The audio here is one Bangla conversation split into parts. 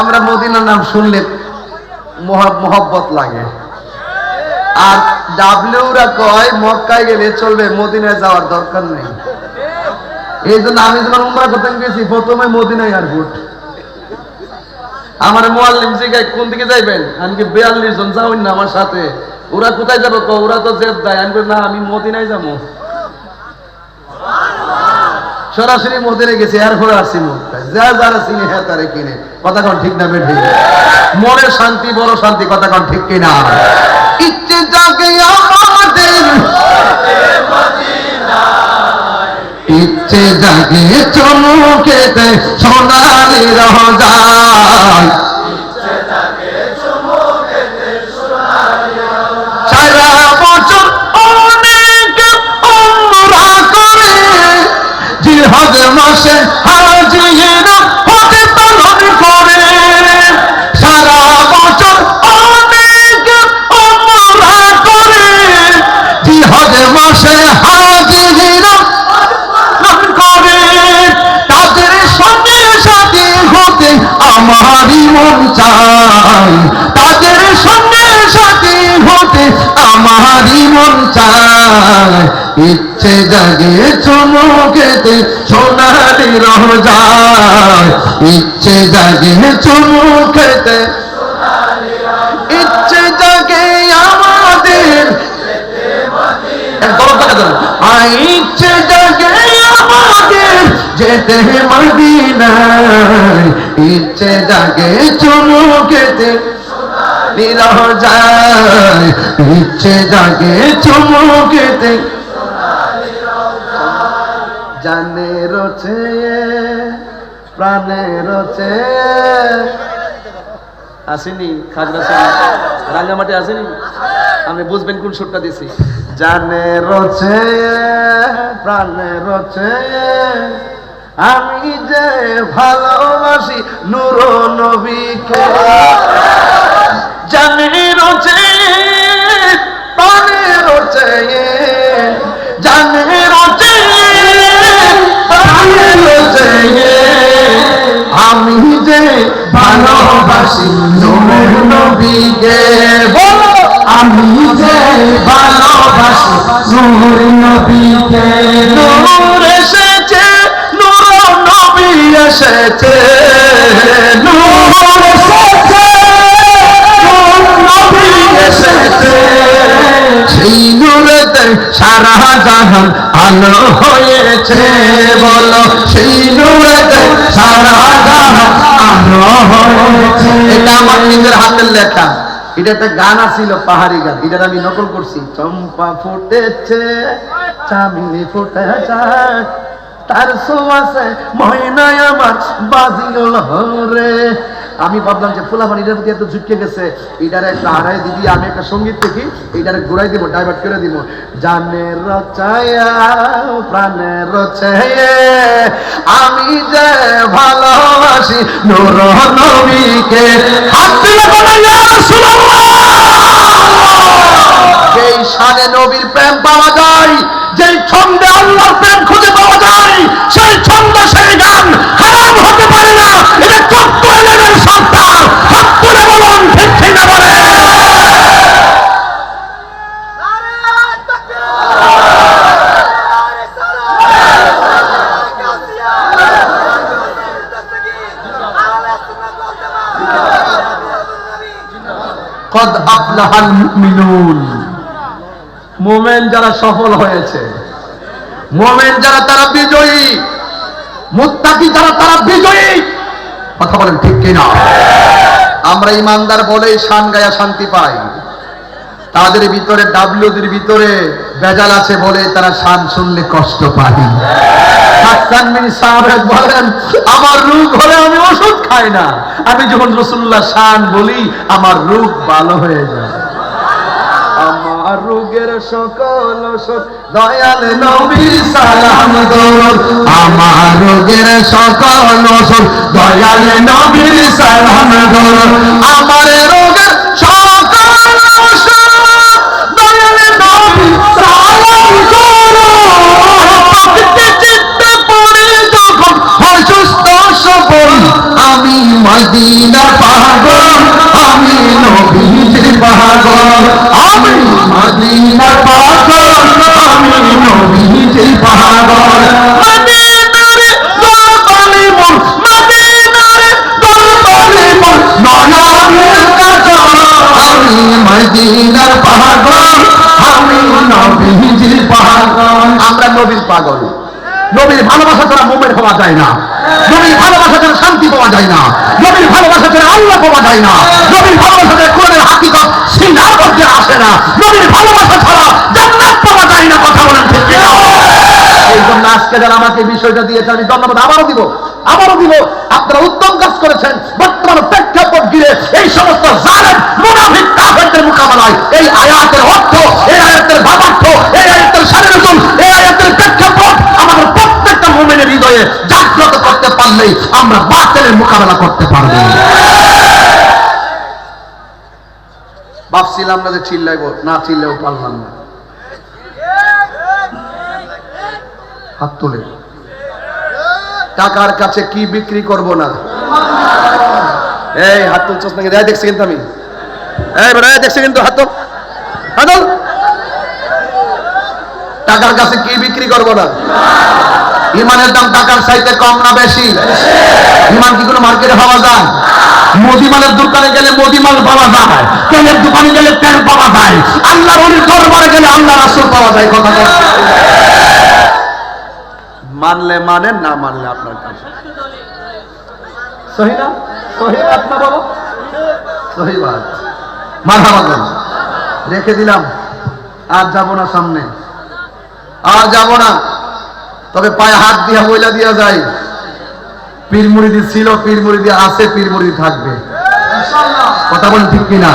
আমরা মদিনার নাম শুনলে মহব্বত লাগে। আর ডাবলিউরা কয়, মক্কায় গেলে চলবে, মদিনায় যাওয়ার দরকার নেই। এই জন্য আমি যখন উমরা করতে গেছি, প্রথমে মদিনা এয়ারপোর্ট আমার মোয়াল্লিম জিগায়, কোন দিকে যাইবেন? আমি কি বিয়াল্লিশ জন যাবেন না আমার সাথে? ওরা কোথায় যাব ওরা তো জেদ দেয়। আমি না, আমি মদিনায় যাব। সরাসরি মদিনে গেছি এরপরে আসছি যা চিনি হ্যাঁ তারে কিনে। ঠিক না, বেঠি মনের শান্তি, বড় শান্তি কথা ঠিক কিনা। ইচ্ছে জাগে আমাদের ইচ্ছে জাগে চমকে সোনালি রহ সারা মাসে হাজিরা হতে করে। সারা বছর অনেক উমরা করে। জিহাদ মাসে হাজিরা করে। তাদের সঙ্গে সাথে হতে আমারই মন চায়। তাদের সঙ্গে সাথে হতে আমারই মন চায়। ইচ্ছে জাগে চমকেতে সোনালি রহ যায় ইচ্ছে জাগে চমকেতে ইচ্ছে জাগে আমাদের। ইচ্ছে জাগে আমাদের যেতে মদিনায়। ইচ্ছে জাগে চুমুকেতে নিরহ যায় ইচ্ছে জাগে চুমুকেতে জানে রচে প্রাণে রচে আসেনি রাঙ্গামাটি আসেনি? আপনি বুঝবেন কোন সুরটা দিছি। জানে রচে প্রাণে রচে আমি যে ভালোবাসি নূর নবীকে। জানে রচে প্রাণে রচে ভালোবাসি নূর নবীকে। বলো, আমি যে ভালোবাসি, নূর নবীকে। নূর এসেছে, নূর নবী এসেছে। নূর এসেছে, নূর নবী এসেছে। সেই নূরেতে সারা জাহান আলো হয়েছে। বলো, সেই নূরেতে সারা জাহান আলো নিজের হাতের লেখা এটা একটা গান আছিল, পাহাড়ি গান। এটা আমি নকল করছি। চম্পা ফুটেছে চামিনি ফুটেছে তার সোয়াসে ময়নায় আমার বাজিল হরে আমি ভাবলাম যে ফুলাফান এটার প্রতি এত ঝুঁকে গেছে। এটার একটা আড়াই দিদি আমি একটা সংগীত দেখি, এটারে ঘুরাই দিব ডাইভার্ট করে দিব। জানে রচায়া প্রাণে রচায়ে, আমি যে ভালোবাসি নূর নবীকে। হাত তুলে বলো ইয়া রাসূলুল্লাহ! মোমেন যারা সফল হয়েছে, মোমেন যারা তারা বিজয়ী, মুত্তাকি যারা তারা বিজয়ী, কথা বলেন ঠিক কিনা? আমরা ইমানদার বলেই শান গায়া শান্তি পাই। তাদের ভিতরে, ডাব্লিউদের ভিতরে বেজাল আছে বলে তারা শান শুনলে কষ্ট পায়। আমার রোগ হলে আমি ওষুধ খাই না। আমি যখন রসুল্লাহ ভালো হয়ে যায়। আমার রোগের সকল দয়াল নবী সালাম আমার রোগের সকল নবী সালাম মদিনার পাগল আমি নবীজির পাগল আমরা নবীর পাগল। নবীর ভালোবাসা ছাড়া মোমের হওয়া যায় না। নবীর ভালোবাসা ছাড়া শান্তি পাওয়া যায় না। নবীর ভালোবাসা ছাড়া আল্লাহ পাওয়া যায় না। নবীর ভালোবাসা ছাড়া কোরআনের হাকিকত সিনার মধ্যে আসে না। নবীর ভালোবাসা ছাড়া জান্নাত পাওয়া যায় না, কথা বলেন ঠিক কিনা? এই জন্য আজকে যারা আমাকে বিষয়টা দিয়েছে, আমি ধন্যবাদ, আবারও দিব আবারও দিব। আপনারা উত্তম কাজ করেছেন, বর্তমান প্রেক্ষাপট ঘিরে এই সমস্ত জালেম, মুনাফিক, কাফেরদের মোকাবেলায় এই আয়াতের অর্থ, এই আয়াতের ভাবার্থ, এই আয়াতের স্বাধীনতম এই আয়াতের প্রেক্ষাপট আমাদের প্রত্যেকটা মোমেনের হৃদয়ে জাগ্রত করতে পারলেই আমরা বাতিলের মোকাবেলা করতে পারব। ভাবছিলাম না যে চিল্লাইবো, না চিল্লেও পারলাম না। হাত তুলে। টাকার কাছে কি বিক্রি করব না? এই, হাত তুলছস নাকি? দেয় দেখছি কিন্তু আমি। বেটা দেখছি কিন্তু, হাত তুল। টাকার কাছে কি বিক্রি করব না? ইমানের দাম টাকার চাইতে কম না বেশি? ইমান কি কোনো মার্কেটে পাওয়া যায়? মোদিমালের দোকানে গেলে মোদিমাল পাওয়া যায়। তেলের দোকানে গেলে তেল পাওয়া যায়। আল্লাহর দরবারে গেলে আল্লাহ রাসূল পাওয়া যায়, কথা। মানলে মানেন না মানলে আপনার কাজ। সহি না? সহি বাত না বাবা? সহি বাত মারহাবা বলেন। রেখে দিলাম। আর যাব না সামনে। আর যাব না। তবে পায়ে হাত দিয়া বইলা দিয়া যায় পীর মুড়িদি ছিল পীর মুড়িদি আছে পীর মুড়িদি থাকবে। কথা বলেন ঠিক কিনা?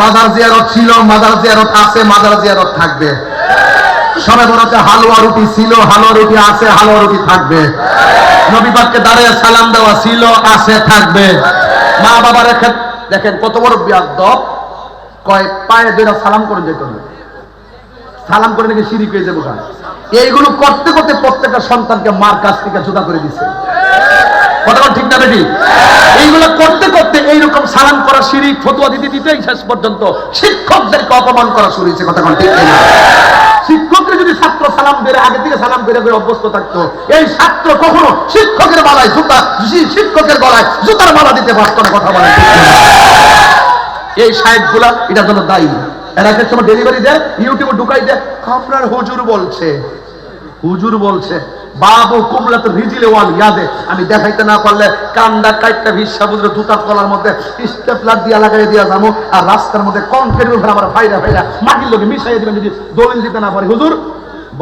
মাদার জিয়ারত ছিল মাদার জিয়ারত আছে মাদার জিয়ারত থাকবে। সবে বরাতে হালুয়া রুটি ছিল, হালুয়া রুটি আছে, হালুয়া রুটি থাকবে। নবী পাককে দাঁড়িয়ে সালাম দেওয়া ছিল, আছে, থাকবে। মা বাবা রেখে দেখেন, কত বড় বিয়াদব। কয়, পায়ে দুইটা সালাম করে যেত সালাম করে নাকি সিঁড়ি পেয়ে যাব এইগুলো করতে করতে প্রত্যেকটা সন্তানকে মার কাছ থেকে জুদা করে দিছে। কথা ঠিক না বেটি এইগুলো করতে করতে এইরকম সালাম করা সিঁড়ি ফতুয়া দিতে দিতেই শেষ পর্যন্ত শিক্ষকদেরকে অপমান করা শুরু হয়েছে কথা ঠিক না। শিক্ষককে যদি ছাত্র সালাম বেড়ে আগে থেকে সালাম বেড়ে বেড়ে অভ্যস্ত থাকতো। এই ছাত্র কখনো শিক্ষকের মালায় জুতা শিক্ষকের গলায় জুতার মালা দিতে পারতো না, কথা বলে এই সাহেবগুলা এটার জন্য দায়ী। এরা সময় ডেলিভারি দেয় ইউটিউবে ঢুকাই দেয় আপনার হুজুর বলছে হুজুর বলছে, বাবু কুমলা তো ভিজিলে ওয়াল, ইয়াদে, আমি দেখাইতে না পারলে কান্দা কাইটটা ভিসা বুঝলে জুতার তলার মধ্যে স্টেপলার দিয়া লাগাই দিয়া যাব আর রাস্তার মধ্যে কনক্রিট উপরে আমার ফাইরা ফাইরা মাটির লোকে মিশাই দিবেন যদি দলিল দিতে না পারি। হুজুর,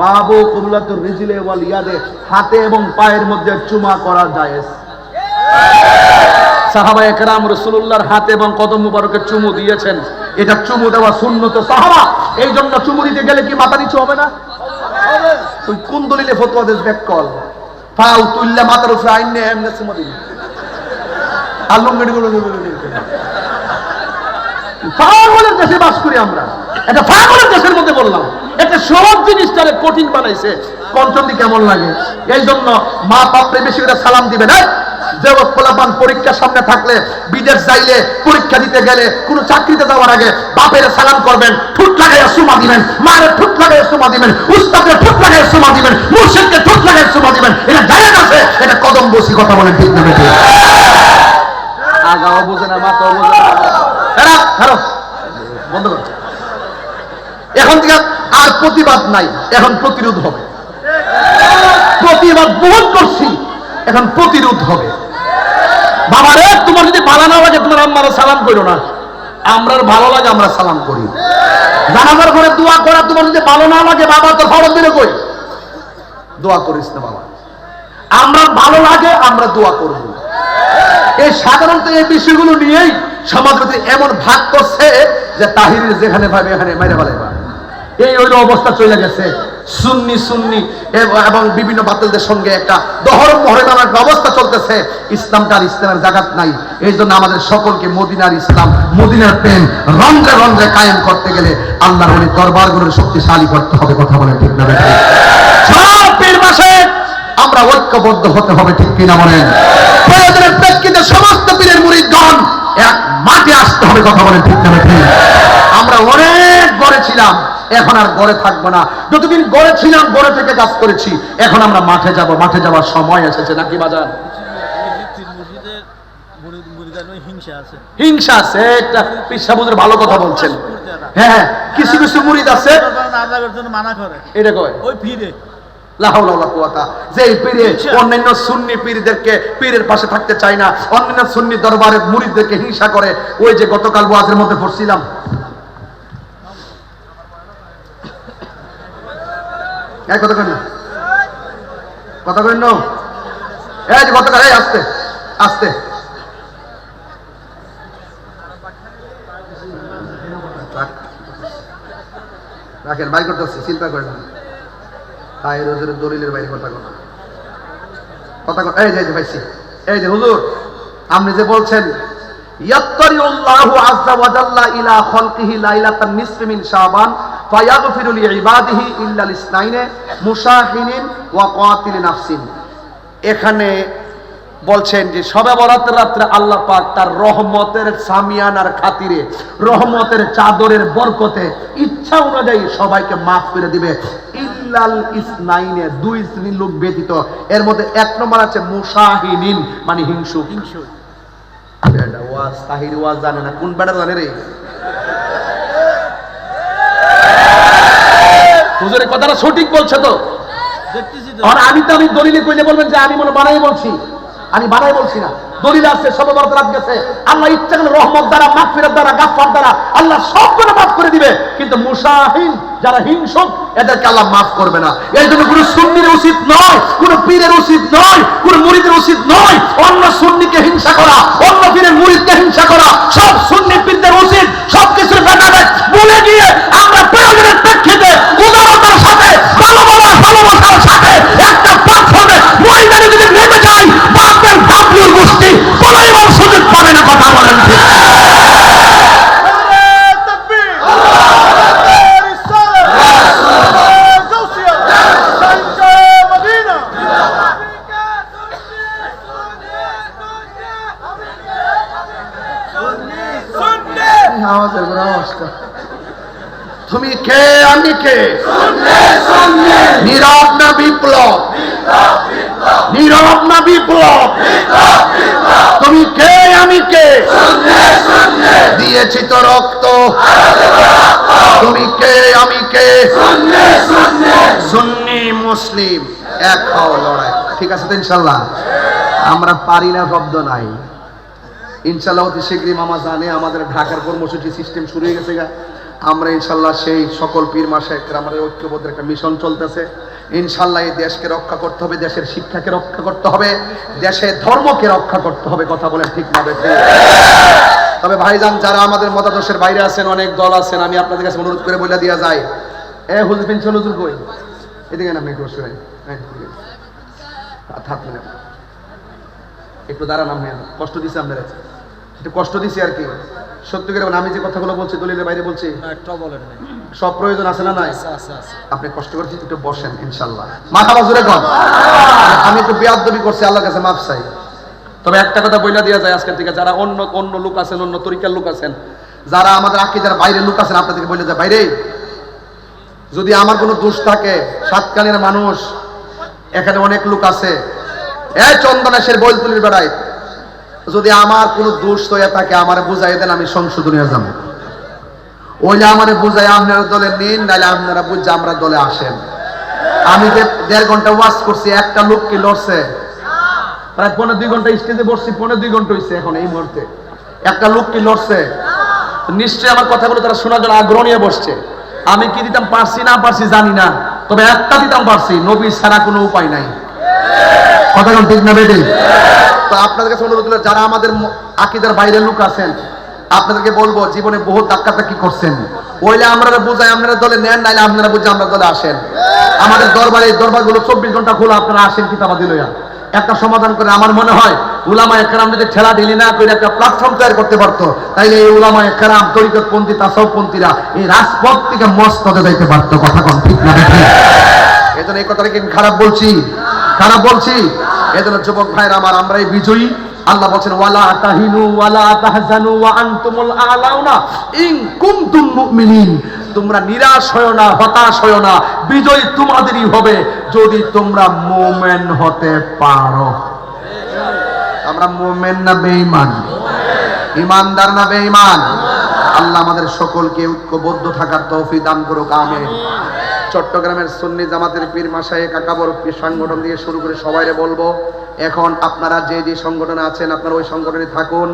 বাবু কুমলা তো ভিজিলে ওয়াল, ইয়াদে, হাতে এবং পায়ের মধ্যে চুমা করা যায় সাহাবা একরাম রসুল্লাহর হাতে এবং কদম মুবারকের চুমু দিয়েছেন। এটা চুমু দেওয়া শূন্য তো সাহাবা। এই জন্য চুমু দিতে গেলে কি মাথা নিচু হবে না? তুই কোন দলিলে ফতোয়া দেশ ব্যাক কল? পাও তুললে মাথার উপরে আইন নেই দেশে বাস করি আমরা। পাগলের দেশের মধ্যে বললাম। একটা সহজ জিনিসটারে কঠিন বানাইছে। পঞ্চমদি কেমন লাগে? এই জন্য মা বাপরে বেশি করে সালাম দিবে হ্যাঁ? জগৎ পোলাপান পরীক্ষার সামনে থাকলে বিদেশ যাইলে পরীক্ষা দিতে গেলে কোনো চাকরিতে যাওয়ার আগে বাপের সালাম করবেন ঠুট লাগাইয়া সুমা দিবেন মায়ের ঠুট লাগাইয়া সুমা দিবেন উস্তাদের ঠুট লাগাইয়া সুমা দিবেন মুর্শিদকে ঠুট লাগাইয়া সুমা দিবেন এটা জায়েজ আছে এটা কদম বসি কথা বলেন ঠিক না বেঠিক? আগাও বোঝে না মাথাও বোঝে না। এরা, বন্ধ করো। এখন থেকে আর প্রতিবাদ নাই এখন প্রতিরোধ হবে। প্রতিবাদ বহুত করছি। এখন প্রতিরোধ হবে। বাবা রে, তোমার যদি ভালো না লাগে, তোমার আম্মারা সালাম করো না। আমরা ভালো লাগে, আমরা সালাম করি। জানাজার ঘরে দোয়া করা, তোমার যদি ভালো না লাগে, বাবা তো ফরজ দিলে কই? দোয়া করিস না বাবা। আমরা ভালো লাগে, আমরা দোয়া করব। এই সাধারণত এই বিষয়গুলো নিয়েই সমাজ মধ্যে এমন ভাগ করছে যে তাহিরের যেখানে ভাবে, এখানে মেরে ফেলাইবা। এই ওই অবস্থা চলে গেছে। সুন্নি সুন্নি এবং বিভিন্ন বাতিলদের সঙ্গে একটা দহরম মহরে নামে অবস্থা চলতেছে। ইসলামটা আর ইসলামের জায়গাত নাই। এই জন্য আমাদের সকলকে মদিনার ইসলাম, মদিনার প্রেম রন্ধ্রে রন্ধ্রে কায়েম করতে গেলে আল্লাহর ওই দরবারগুলোর শক্তিশালী করতে হবে, কথা বলে ঠিক না আমরা ঐক্যবদ্ধ হতে হবে, ঠিক কিনা বলেন? প্রয়োজনের প্রেক্ষিতে সমস্ত পীরের মুরিদগণ এক মাঠে আসতে হবে, কথা বলেন ঠিক না বেঠিক? আমরা অনেক গড়ে ছিলাম এখন আর গড়ে থাকব না। যতদিন গড়ে ছিলাম গড়ে থেকে কাজ করেছি এখন আমরা মাঠে যাব। মাঠে যাওয়ার সময় এসেছে নাকি বাজার? হিংসা আছে একটা পিসাবুদের ভালো কথা বলছেন। হ্যাঁ হ্যাঁ কিছু কিছু মুরিদ আছে। মানা করে এটা কয় ওই ফিরে অন্যান্য সুন্নি পীরদেরকে পীরের পাশে থাকতে চায় না অন্যান্য সুন্নি দরবারের মুরিদদেরকে হিংসা করে। ওই যে গতকাল ওয়াজের মধ্যে পড়ছিলাম রাখেন বাই করতেছি চিন্তা করেন তাই রোজের দলিলের বাইরে কথা কথা কথা এই যে ভাইসি এই যে, হুজুর, আপনি যে বলছেন, ইয়াত্তারিউল্লাহু আযজা ওয়া জাল্লা ইলা খালকিহি লাইলাতান নিসফি মিন শাবান ফায়াগফিরু লিইবাদিহি ইল্লা লিসনাইনে মুশাহিনিন ওয়া কাতিল নাফসিন। এখানে বলছেন যে সবে বরাতের রাত্রে আল্লাহ পাক তার রহমতের সামিয়ানার খাতিরে, রহমতের চাদরের বরকতে ইচ্ছা অনুযায়ী সবাইকে মাফ করে দিবে। ইল্লাল ইসনাইনে, দুই শ্রেণির লোক ব্যতীত। এর মধ্যে এক নম্বর আছে মুসাহিনিন মানে হিংসুক। হিংসু ওয়াজ, তাহির ওয়াজ জানে না, কোন বেড়া জানে রে? হুজুরের কথাটা সঠিক বলছে তো। আর আমি তো আমি দলিলে কইলে বলবেন যে আমি মনে বানাই বলছি। আমি বানাই বলছি না। দলিল আছে সব রাত গেছে। আল্লাহ ইচ্ছা করলে রহমত দ্বারা মাগফিরাত দ্বারা গাফফার দ্বারা আল্লাহ সব করে মাফ করে দিবে। কিন্তু মুসাহিন যারা হিংসক এদেরকে আল্লাহ মাফ করবে না। এই জন্য কোনো সুন্নির উচিত নয়, কোনো পীরের উচিত নয়, কোনো মুরিদের উচিত নয়। অন্য সুন্নিকে হিংসা করা, অন্য পীরের মুরিদকে হিংসা করা, সব সুন্নি পীরদের উচিত সব কিছুর ব্যাপারে বলে গিয়ে আমরা প্রয়োজনের প্রেক্ষিতে উদারতার সাথে ভালোবাসা ভালোবাসার সাথে একটা প্ল্যাটফর্মে মহিলারা যদি নেমে যায় বাপের ডাব্লিউর গোষ্ঠী কোনো সুযোগ পাবে না কথা বলেন ঠিক। আওয়াজের বড় আওয়াজটা তুমি কে আমি নীরব না বিপ্লব। নীরব না বিপ্লব। তুমি কে, আমি কে? দিয়েছি তো রক্ত। তুমি কে, আমি কে? সুন্নি মুসলিম, এক হও লড়াই। ঠিক আছে তো ইনশাল্লাহ? আমরা পারি না শব্দ নাই। ইনশাল্লাহ অতি শীঘ্রই মামা জানে আমাদের ঢাকার কর্মসূচি সিস্টেম শুরু হয়ে গেছে গা। আমরা ইনশাল্লাহ সেই সকল পীর মাসে আমাদের ঐক্যবদ্ধ একটা মিশন চলতেছে ইনশাল্লাহ এই দেশকে রক্ষা করতে হবে দেশের শিক্ষাকে রক্ষা করতে হবে দেশের ধর্মকে রক্ষা করতে হবে কথা বলে ঠিক না তবে ভাইজান যারা আমাদের মতাদর্শের বাইরে আছেন অনেক দল আছেন আমি আপনাদের কাছে অনুরোধ করে বলে দেওয়া যায় এ হুজুর পেনশন হুজুর কই এদিকে না একটু বসে হ্যাঁ একটু দাঁড়ান আপনি কষ্ট দিছে আপনারা একটু কষ্ট দিছি আর কি। সত্যি করে আমি যে কথাগুলো বলছি দলিলের বাইরে বলছি নাই। সব প্রয়োজন আছে না নাই? আপনি কষ্ট করেছি একটু বসেন ইনশাল্লাহ মাথা বাজুরে কন। আমি একটু বেয়াদবি করছি আল্লাহর কাছে মাফ চাই। তবে একটা কথা বইলা দেওয়া যায় আজকের থেকে যারা অন্য অন্য লোক আছেন অন্য তরিকার লোক আছেন যারা আমাদের আকিদার বাইরের লোক আছেন আপনাদেরকে বলে যায় বাইরে যদি আমার কোনো দোষ থাকে সাতকানের মানুষ এখানে অনেক লোক আছে। এ চন্দনেশের বৈলতুলির বেড়ায় যদি আমার কোনো দোষ হয়ে থাকে, আমার বুঝাই দেন, আমি সংশোধনীয় যাব। ওইলে আমার বুঝাই, আপনারা দলে নিন নাহলে আপনারা বুঝে আমরা দলে আসেন। আমি দেড় ঘণ্টা ওয়াজ করছি, একটা লোক কি লড়ছে? প্রায় পনেরো দুই ঘণ্টা স্টেজে বসছি পনেরো দুই ঘণ্টা হয়েছে এখন এই মুহূর্তে। একটা লোক কি লড়ছে? নিশ্চয়ই আমার কথাগুলো তারা শোনার জন্য আগ্রহ নিয়ে বসছে। আমি কি দিতাম, পারছি না পারছি জানি না, তবে একটা দিতাম পারছি নবী ছাড়া কোনো উপায় নাই। কথা ঠিক না বেটে তো আপনাদের কাছে অনুরোধ হলো, যারা আমাদের আকিদার বাইরের লোক আছেন, আপনাদেরকে বলব, জীবনে বহু ধাক্কাটা কি করছেন? ওইলে আমরা বুঝাই, আপনারা দলে নেন, নাইলে আপনারা বুঝে আমরা দলে আসেন। আমাদের দরবারে দরবারগুলো চব্বিশ ঘণ্টা খোলা, আপনারা আসেন কিতাবাদি লইয়া। একটা সমাধান করে, আমার মনে হয় উলামা একরাম যদি ঠেলা ঢিলি না করে একটা প্ল্যাটফর্ম তৈরি করতে পারতো, তাইলে এই উলামা একরাম তরিকতপন্থী তাসবপন্থীরা এই রাজপথ থেকে মস্তদে যাইতে পারতো, কথা কোন ঠিক না এই জন্য এই কথাটা কি খারাপ বলছি খারাপ বলছি। এই জন্য যুবক ভাইরা আমার, আমরাই বিজয়ী। আল্লাহ বলছেন, ওয়ালা তাহিনু, ওয়ালা তাহজানু, ওয়া আনতুমুল আলাউনা ইন কুনতুম মুমিনিন। তোমরা নিরাশ হয় না, হতাশ হয় না, বিজয় তোমাদেরই হবে যদি তোমরা মুমিন হতে পারো। আমরা মুমিন না বেঈমান? ইমানদার না বেঈমান? আল্লাহ আমাদের সকলকে ঐক্যবদ্ধ থাকার তৌফিক দান করুক, আমিন। চট্টগ্রামের সুন্নি জামাতের পীর মাসায়ে কাকাবর পীর সংগঠন দিয়ে শুরু করে সবাইরে বলব, এখন আপনারা যে যে সংগঠনে আছেন, আপনারা ওই সংগঠনে থাকুন।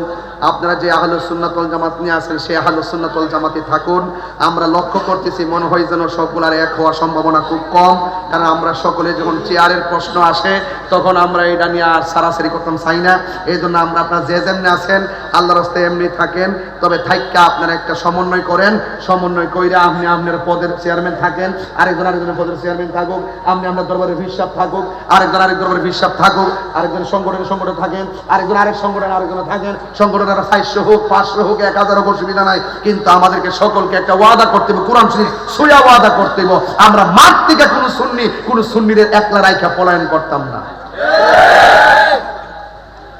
আপনারা যে আহলুস সুন্নাতল জামাত নিয়ে আছেন, সেই আহলুস সুন্নাতল জামাতে থাকুন। আমরা লক্ষ্য করতেছি মনে হয় যেন সবগুলার এক হওয়ার সম্ভাবনা খুব কম, কারণ আমরা সকলে যখন চেয়ারের প্রশ্ন আসে, তখন আমরা এটা নিয়ে আর সারাসারি করতাম, চাই না। এই জন্য আমরা আপনারা যে যেমনি আছেন আল্লাহ রাস্তায় এমনি থাকেন। তবে থাইকা আপনারা একটা সমন্বয় করেন, সমন্বয় কইরা আপনি আপনার পদের চেয়ারম্যান থাকেন। আরেকজন আরেকজনের পদের চেয়ারম্যান থাকুক, আপনি আপনার দরবারের হিসাব থাকুক, আরেকজন আরেক দরবারের হিসাব থাকুক, আরেকজন সংগঠনের সংগঠন থাকেন, আরেকজন আরেক সংগঠন আরেকজন থাকেন, সংগঠনের চারশো হোক পাঁচশো হোক, এক হাজার হোক, অসুবিধা নাই, কিন্তু আমাদেরকে সকলকে একটা ওয়াদা করতে হবে, কোরআন শরীফ সোয়া ওয়াদা করতে হবে। আমরা মাঠ থেকে কোনো সুন্নি, কোনো সুন্নিদের একলা রাইখা পলায়ন করতাম না।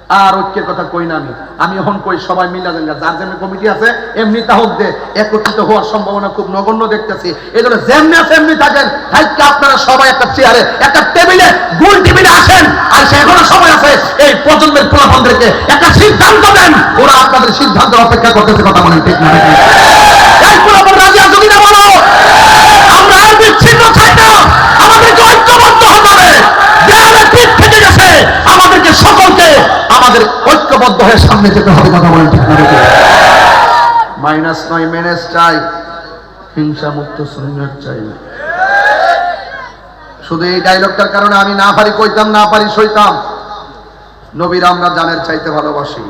আর ঐক্যের কথা কই না আমি? আমি এখন কই সবাই মিলা দেন যার যেমনি কমিটি আছে, এমনি তাহক দে। একত্রিত হওয়ার সম্ভাবনা খুব নগণ্য দেখতেছি। এই জন্য যেমনি আছে, এমনি থাকেন। থাকতে আপনারা সবাই একটা চেয়ারে, একটা টেবিলে গোল টেবিলে আসেন। আর সে এখনও সময় আছে, এই প্রজন্মের পোলাপনদেরকে একটা সিদ্ধান্ত দেন। ওরা আপনাদের সিদ্ধান্ত অপেক্ষা করতেছে, কথা বলেন ঠিক না আমাদের ঐক্যবদ্ধ হয়ে সামনে যেতে হবে, কথা বলেন ঠিক না মাইনাস নয় মেনেস চাই। হিংসা মুক্ত সুন্নত চাই। শুধু এই ডায়লগটার কারণে আমি না পারি কইতাম, না পারি সইতাম। নবীর আমরা জানের চাইতে ভালোবাসি।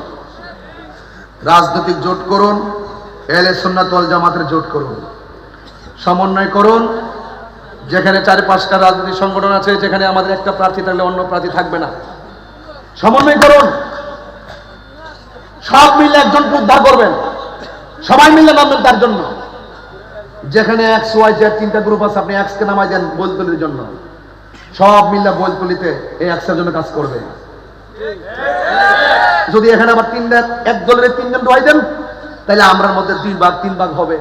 রাজনৈতিক জোট করুন, এলে সুন্নাত ওয়াল জামাতের জোট করুন। সমন্বয় করুন, যেখানে চার পাঁচটা রাজনৈতিক সংগঠন আছে, যেখানে আমাদের একটা প্রার্থী থাকলে অন্য প্রার্থী থাকবে না। সমন্বয় করুন। সব মিলে একজনকে উদ্ধার করবেন। সবাই মিলে নামবেন তার জন্য। যেখানে এক্স ওয়াই জেড তিনটা গ্রুপ আছে, আপনি এক্স কে নামাই দেন বলতলির জন্য। সব মিলে বলতলিতে এই এক্সের জন্য কাজ করবে। যদি এখানে আবার তিনটা এক দলের তিনজন দোয়াই দেন, তাহলে আমরার মধ্যে দুই ভাগ, তিন ভাগ হবে।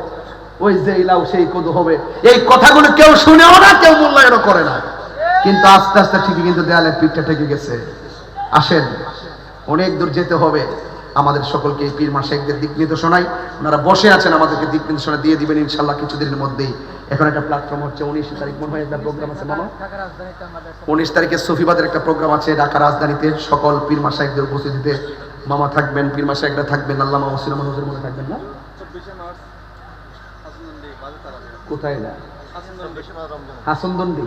ওই যে ইলাও সেই কদু হবে। এই কথাগুলো কেউ শুনেও না, কেউ মূল্যায়নও করে না। কিন্তু আস্তে আস্তে ঠিকই কিন্তু দেয়ালে পিঠটা ঠেকে গেছে। আসেন, অনেক দূর যেতে হবে। আমাদের সকলকে পীর মাসেকদের দিক নির্দেশনায় ওনারা বসে আছেন, আমাদেরকে দিক নির্দেশনা দিয়ে দিবেন ইনশাল্লাহ কিছুদিনের মধ্যেই। এখন একটা প্ল্যাটফর্ম হচ্ছে উনিশ তারিখ, মনে হয় একটা প্রোগ্রাম আছে, মামা? উনিশ তারিখে সফিবাদের একটা প্রোগ্রাম আছে ঢাকা রাজধানীতে, সকল পীর মাসাইকদের উপস্থিতিতে। মামা থাকবেন, পীর মাসাইকরা থাকবেন, আল্লাহ মামা সিনেমা মধ্যে থাকবেন না? কোথায় না? হাসনদন্ডি